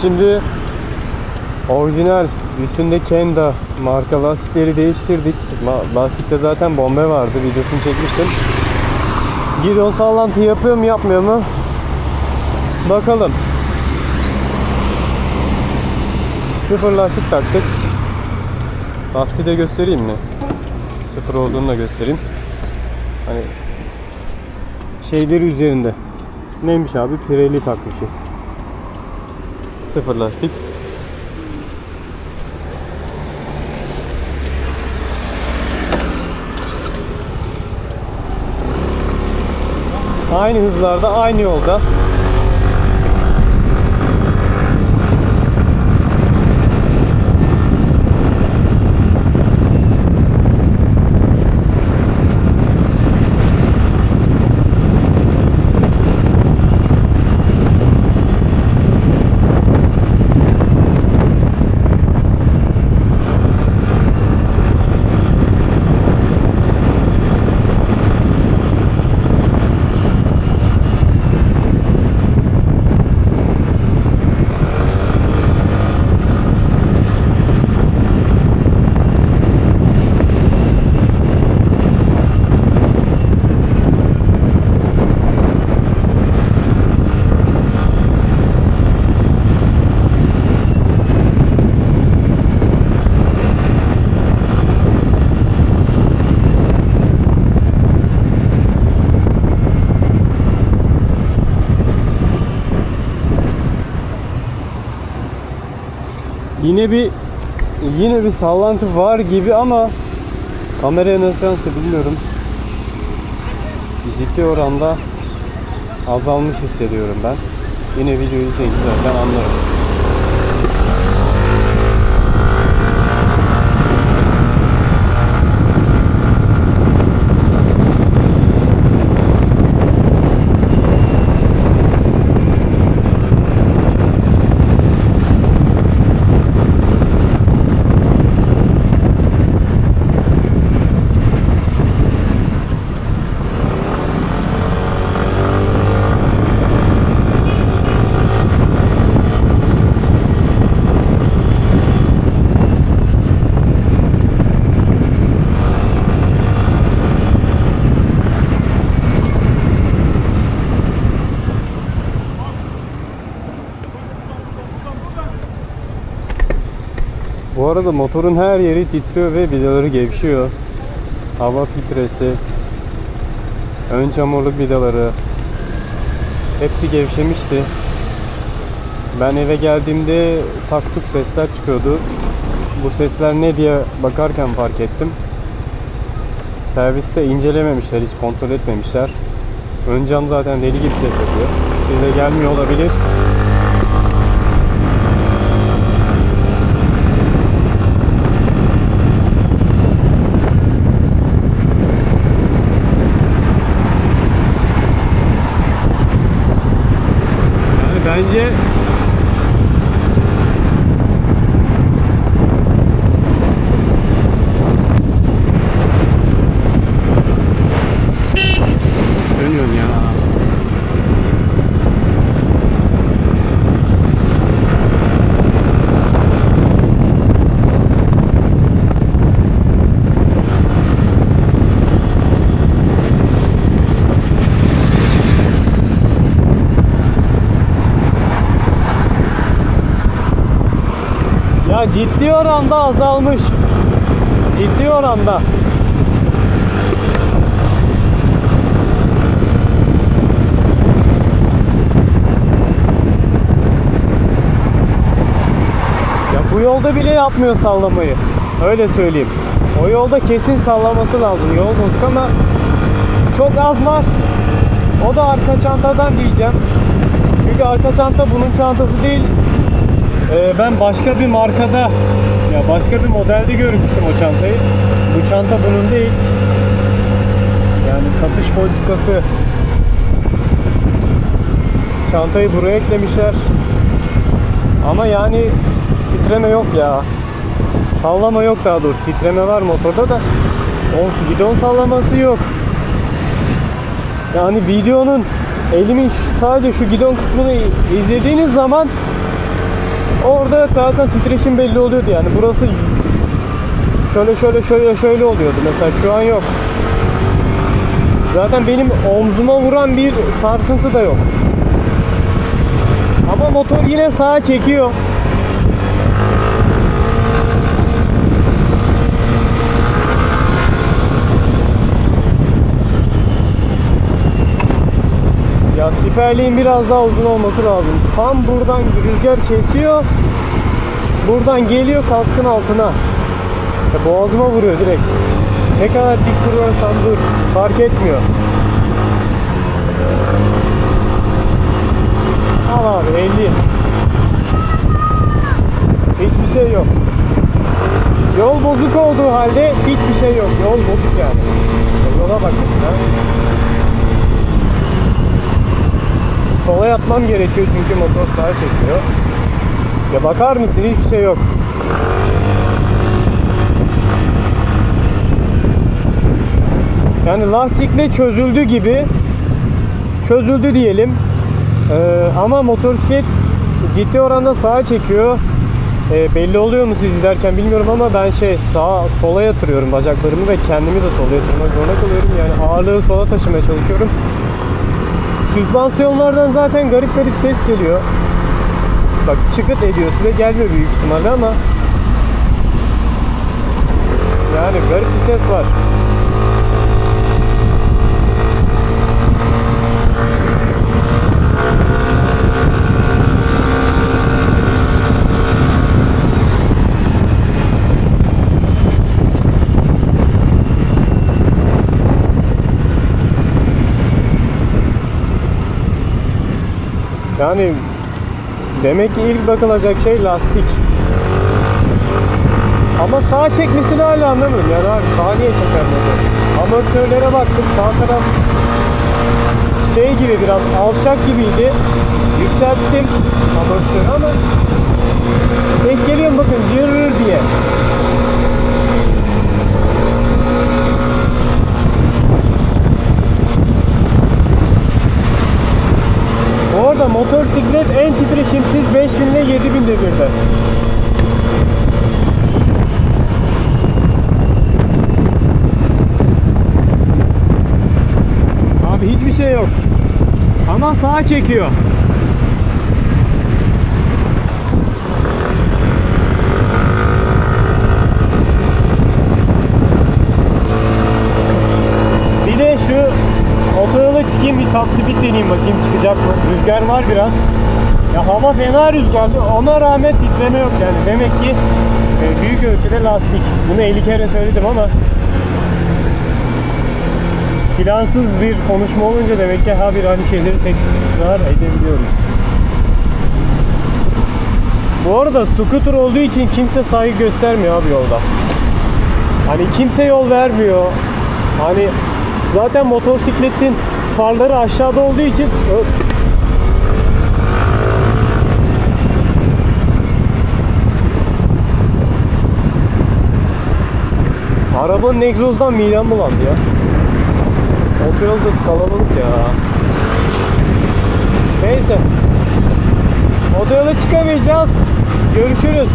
Şimdi orijinal üstünde Kenda marka lastikleri değiştirdik. Lastikte zaten bombe vardı. Videosunu çekmiştim. Gidon sallantı yapıyor mu yapmıyor mu? Bakalım. Sıfır lastik taktık. Lastiği de göstereyim mi? Sıfır olduğunu da göstereyim. Hani şeyleri üzerinde. Neymiş abi? Pirelli takmışız. Sıfır lastik. Aynı hızlarda, aynı yolda. Yine bir yine bir sallantı var gibi ama kameraya nasıl yansıyor bilmiyorum. Ciddi oranda azalmış hissediyorum ben. Yine videoyu izleyince zaten anlarım. Bu arada motorun her yeri titriyor ve vidaları gevşiyor. Hava filtresi, ön çamurluk vidaları hepsi gevşemişti. Ben eve geldiğimde taktuk sesler çıkıyordu. Bu sesler ne diye bakarken fark ettim. Serviste incelememişler, hiç kontrol etmemişler. Ön cam zaten deli gibi ses yapıyor. Size gelmiyor olabilir. Yani bence Dönüyorsun ya. Ya ciddi oranda azalmış. Ciddi oranda. Ya bu yolda bile yapmıyor sallamayı. Öyle söyleyeyim. O yolda kesin sallaması lazım. Yol bozuk ama çok az var. O da arka çantadan diyeceğim. Çünkü arka çanta bunun çantası değil. Ee, ben başka bir markada ya başka bir modelde görmüştüm o çantayı. Bu çanta bunun değil. Yani satış politikası çantayı buraya eklemişler. Ama yani titreme yok ya. Sallama yok daha doğrusu. Titreme var motorda da. Olsun gidon sallaması yok. Yani videonun elimin sadece şu gidon kısmını izlediğiniz zaman Orada zaten titreşim belli oluyordu yani. Burası şöyle şöyle şöyle şöyle oluyordu mesela şu an yok. Zaten benim omzuma vuran bir sarsıntı da yok. Ama motor yine sağa çekiyor. Ya siperliğin biraz daha uzun olması lazım. Tam buradan rüzgar kesiyor. Buradan geliyor kaskın altına. Ya boğazıma vuruyor direkt. Ne kadar dik duruyorsan dur. Fark etmiyor. Al abi 50. Hiçbir şey yok. Yol bozuk olduğu halde hiçbir şey yok. Yol bozuk yani. Yola bak mesela. Sola yatmam gerekiyor çünkü motor sağa çekiyor. Ya bakar mısın hiçbir şey yok. Yani lastikle çözüldü gibi çözüldü diyelim. Ee, ama motosiklet ciddi oranda sağa çekiyor. Ee, belli oluyor mu siz izlerken bilmiyorum ama ben şey sağa sola yatırıyorum bacaklarımı ve kendimi de sola yatırmak zorunda kalıyorum. Yani ağırlığı sola taşımaya çalışıyorum. Süspansiyonlardan zaten garip garip ses geliyor. Bak çıkıt ediyor size gelmiyor büyük ihtimalle ama yani garip bir ses var. Yani demek ki ilk bakılacak şey lastik. Ama sağ çekmesini hala anlamıyorum. Yani abi sağ niye çeker motor? Amortörlere baktım sağ taraf şey gibi biraz alçak gibiydi. Yükselttim amortörü ama ses geliyor bakın cırrır diye. Bu arada motosiklet en titreşimsiz 5000 ile 7000 devirde. Abi hiçbir şey yok. Ama sağa çekiyor. Bir de şu otoyola çıkayım bir top deneyeyim bakayım çıkacak mı? Rüzgar var biraz. Ya hava fena rüzgarlı. Ona rağmen titreme yok yani. Demek ki e, büyük ölçüde lastik. Bunu 50 kere söyledim ama plansız bir konuşma olunca demek ki ha bir aynı şeyleri tekrar edebiliyoruz. Bu arada scooter olduğu için kimse saygı göstermiyor abi yolda. Hani kimse yol vermiyor. Hani zaten motosikletin farları aşağıda olduğu için Arabanın egzozdan midem bulandı ya. Otoyol da kalabalık ya. Neyse. Otoyola çıkamayacağız. Görüşürüz.